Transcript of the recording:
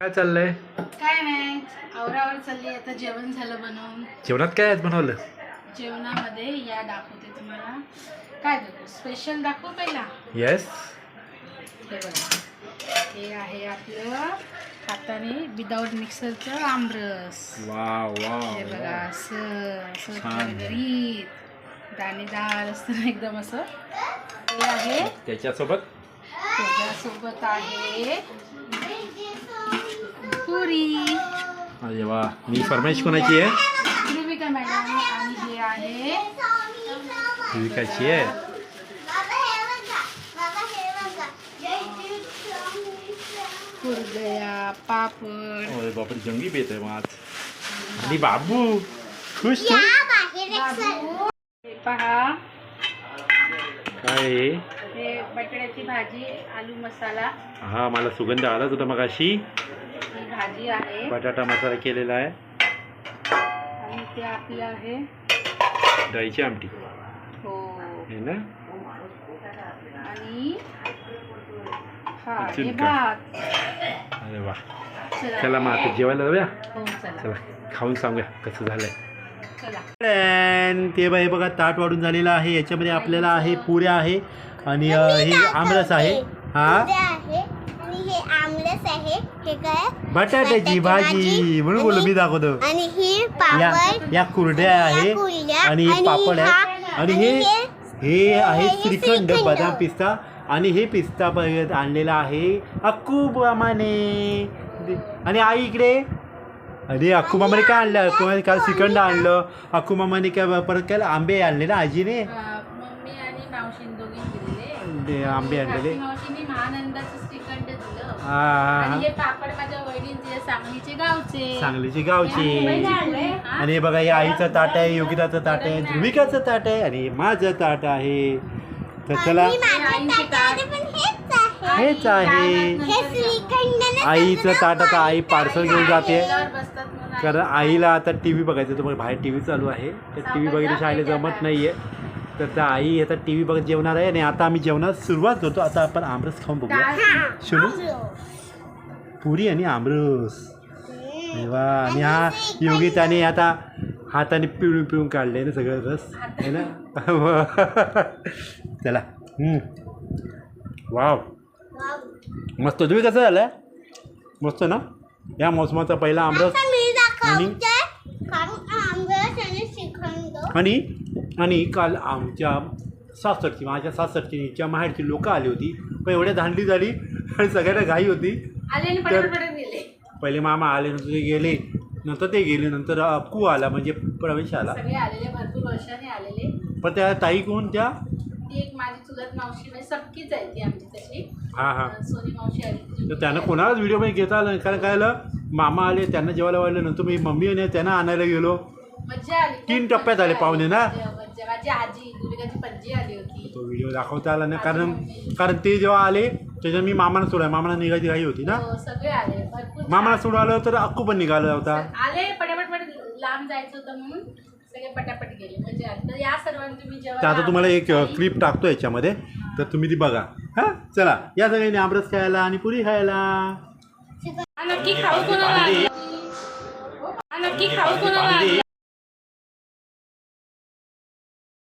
काय चाललंय? काय नाही आवरावर चालली आता जेवण झालं बनवून. जेवणात काय आज बनवलं? जेवणामध्ये या दाखवते तुम्हाला. काय दाखवू स्पेशल दाखवू पहिला. येस हे बघा. हे आहे आपलं हाताने विदाऊट मिक्सरचं आमरस. वा वा हे बघा असं असं छान. गरगरीत दाणेदार असतं ना एकदम असं. हे आहे. त्याच्यासोबत? त्याच्यासोबत आहे. पुरी. अरे वा मी फरमाईश कोणाची आहे? कृमिका मॅडम आणि हे आहे. विकायची आहे? कुरडया पापड. अरे बापरे जंगी बेत आहे आज आणि बाबू खुश तू? बाबू. हे पहा. काय आहे? हे बटाट्याची भाजी आलू मसाला. हा मला सुगंध आलाच होता मग अशी भाजी आहे. बटाटा मसाला केलेला आहे. आणि ते आपलं आहे. डाळीची आमटी. हो. ना? आणि हा हे? भात. अरे वा. चला. चला मग आता जेवायला जाऊया? हो चला. चला खाऊन सांगूया कसं झालंय. चला. And ते बघा हे बघा ताट वाढून झालेलं आहे. याच्यामध्ये आपल्याला आहे पुऱ्या आहे आणि अ, हे आमरस आहे. हा? आहे. हे आमरस आहे. हे काय? बटाट्याची भाजी. म्हणून बोललो मी दाखवतो. आणि ही या पापड. या कुरड्या आहे. आणि हे पापड हा- आहे आणि हे हे आहे श्रीखंड. बदाम पिस्ता. आणि हे पिस्ता प- आणलेला आहे अक्कू मामाने आणि आई इकडे. अरे अक्कू मामाने काय आणलं? अक्कू मामाने काल श्रीखंड आणलं. अक्कू मामाने काय परत काय आंबे आणले ना आजीने ते आंबे आणलेले काकी मावशीने महानंदाचं श्रीखंड दिलं हा हा आणि पापड माझ्या वहिनींचे सांगलीचे गावचे. सांगलीची गावची? आणि हे बघा हे आईचं ताट आहे योगिताचं ताट आहे ध्रुविकाचं ताट आहे आणि हे माझं ताट आहे. तर चला. आणि हे. पण हेच आहे. हेच हे आईचं ताट आता आई पार्सल घेऊन जाते. कारण आईला आता टी व्ही बघायचं तुम्हाला बाहेर टी व्ही चालू आहे. तर टी व्ही बघितलं शाळेला जमत नाही आहे तर त्या आई आता टी व्ही बघत जेवणार आहे आणि आता आम्ही जेवणात सुरुवात करतो. आता आपण आमरस खाऊन बघूया. शुनू पुरी आणि आमरस. वा आणि हा योगिताने आता हाताने पिळून पिळून काढले ना सगळं रस. आहे ना? चला. वाव. मस्त. तुम्ही कसं झालं मस्त ना? या मोसमाचा पहिला आमरस. आणि- आणि काल आमच्या सासरची माझ्या सासरची माहेरची लोकं आली होती पण एवढ्या धांडली झाली आणि सगळ्यांना घाई होती. तर- पहिले मामा आले नंतर ते गेले नंतर ते गेले नंतर अक्कू आला म्हणजे प्रवेश आला. पण त्या ताई कोण त्या? मावशी म्हणजे हां हां. तर त्यांना कोणालाच व्हिडिओमध्ये घेता आलं कारण काय मामा आले त्यांना जेवायला वाढलं नंतर मी मम्मी आणि त्यांना आणायला गेलो. मज्जा आली. खूप तीन टप्प्यात आले पाहुणे ना? मज्जा- मज्जा. माझी आजी दुर्गाची पणजी आली होती. तो व्हिडिओ दाखवता आला नाही. कारण कारण ते जेव्हा आले त्याच्यात मी मामाला सोडा मामाला निघायची घाई होती ना? हो, सगळे आले. भरपूर मामाला सोडून आलं तर अक्कू पण निघाला होता. आले पटापट पट लांब जायचं होतं म्हणून सगळे पटापट गेले. मजा आली. तर या सर्वांनी तुम्ही तर जेव्हा आता तुम्हाला एक क्लिप टाकतो याच्यामध्ये. तर तुम्ही ती बघा. हां? चला. या सगळ्यांनी आमरस खायला आणि पुरी खायला. नक्की खाऊ कोणाला आणलं? हा, नक्की खाऊ कोणाला आणलं?